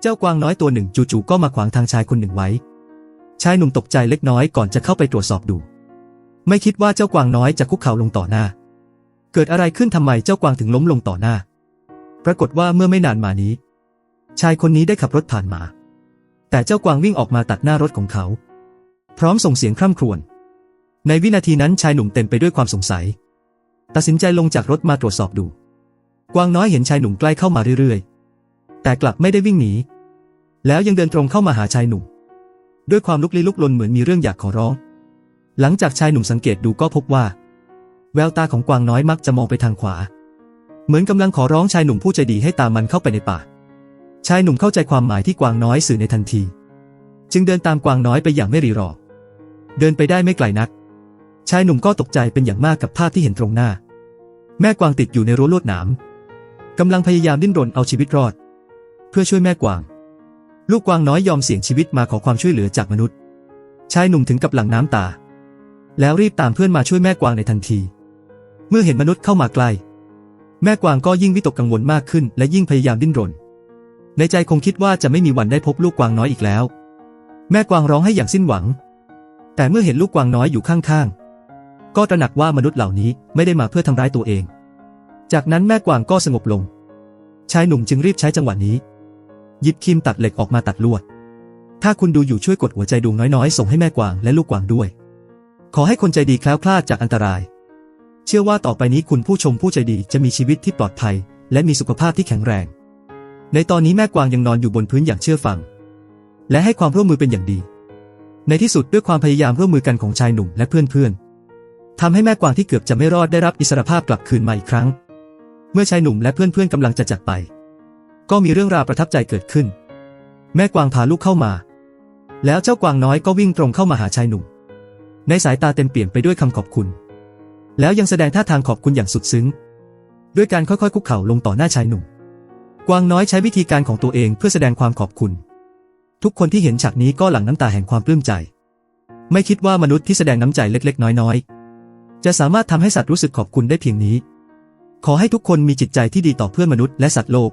เจ้ากวางน้อยตัวหนึ่งจู่ๆก็มาขวางทางชายคนหนึ่งไว้ ชายหนุ่มตกใจเล็กน้อยก่อนจะเข้าไปตรวจสอบดู ไม่คิดว่าเจ้ากวางน้อยจะคุกเข่าลงต่อหน้า เกิดอะไรขึ้นทำไมเจ้ากวางถึงล้มลงต่อหน้า ปรากฏว่าเมื่อไม่นานมานี้ ชายคนนี้ได้ขับรถผ่านมา แต่เจ้ากวางวิ่งออกมาตัดหน้ารถของเขา พร้อมส่งเสียงคร่ำครวญ ในวินาทีนั้นชายหนุ่มเต็มไปด้วยความสงสัย ตัดสินใจลงจากรถมาตรวจสอบดู กวางน้อยเห็นชายหนุ่มใกล้เข้ามาเรื่อยๆ แต่กลับไม่ได้วิ่งหนี แล้วยังเดินตรงเข้ามาหาชายหนุ่ม ด้วยความลุกลี้ลุกลนเหมือนมีเรื่องอยากขอร้อง หลังจากชายหนุ่มสังเกตดูก็พบว่า แววตาของกวางน้อยมักจะมองไปทางขวา เหมือนกำลังขอร้องชายหนุ่มผู้ใจดีให้ตามมันเข้าไปในป่า ชายหนุ่มเข้าใจความหมายที่กวางน้อยสื่อในทันที จึงเดินตามกวางน้อยไปอย่างไม่รีรอ เดินไปได้ไม่ไกลนัก ชายหนุ่มก็ตกใจเป็นอย่างมากกับภาพที่เห็นตรงหน้า แม่กวางติดอยู่ในรั้วลวดหนามกำลังพยายามดิ้นรนเอาชีวิตรอด เพื่อช่วยแม่กวาง ลูกกวางน้อยยอมเสี่ยงชีวิตมาขอความช่วยเหลือจากมนุษย์ ชายหนุ่มถึงกับหลั่งน้ำตา แล้วรีบตามเพื่อนมาช่วยแม่กวางในทันที เมื่อเห็นมนุษย์เข้ามาใกล้ แม่กวางก็ยิ่งวิตกกังวลมากขึ้น และยิ่งพยายามดิ้นรน ในใจคงคิดว่าจะไม่มีวันได้พบลูกกวางน้อยอีกแล้ว แม่กวางร้องให้อย่างสิ้นหวัง แต่เมื่อเห็นลูกกวางน้อยอยู่ข้างๆ ก็ตระหนักว่ามนุษย์เหล่านี้ไม่ได้มาเพื่อทำร้ายตัวเอง จากนั้นแม่กวางก็สงบลง ชายหนุ่มจึงรีบใช้จังหวะนี้ หยิบครีมตัดเหล็กออกมาตัดลวด ถ้าคุณดูอยู่ช่วยกดหัวใจดวงน้อยๆ ส่งให้แม่กวางและลูกกวางด้วย ขอให้คนใจดีแคล้วคลาดจากอันตราย เชื่อว่าต่อไปนี้คุณผู้ชมผู้ใจดีจะมีชีวิตที่ปลอดภัย และมีสุขภาพที่แข็งแรง ในตอนนี้แม่กวางยังนอนอยู่บนพื้นอย่างเชื่อฟัง และให้ความร่วมมือเป็นอย่างดี ในที่สุดด้วยความพยายามร่วมมือกันของชายหนุ่มและเพื่อนๆทำให้แม่กวางที่เกือบจะไม่รอดได้รับอิสรภาพกลับคืนมาอีกครั้ง เมื่อชายหนุ่มและเพื่อนๆกำลังจะจากไป ก็มีเรื่องราวประทับใจเกิดขึ้น แม่กวางพาลูกเข้ามา แล้วเจ้ากวางน้อยก็วิ่งตรงเข้ามาหาชายหนุ่ม ในสายตาเต็มเปี่ยมไปด้วยคำขอบคุณ แล้วยังแสดงท่าทางขอบคุณอย่างสุดซึ้ง ด้วยการค่อยๆคุกเข่าลงต่อหน้าชายหนุ่ม กวางน้อยใช้วิธีการของตัวเองเพื่อแสดงความขอบคุณ ทุกคนที่เห็นฉากนี้ก็หลั่งน้ำตาแห่งความปลื้มใจ ไม่คิดว่ามนุษย์ที่แสดงน้ำใจเล็ก ๆ น้อยๆ จะสามารถทำให้สัตว์รู้สึกขอบคุณได้เพียงนี้ ขอให้ทุกคนมีจิตใจที่ดีต่อเพื่อนมนุษย์และสัตว์โลก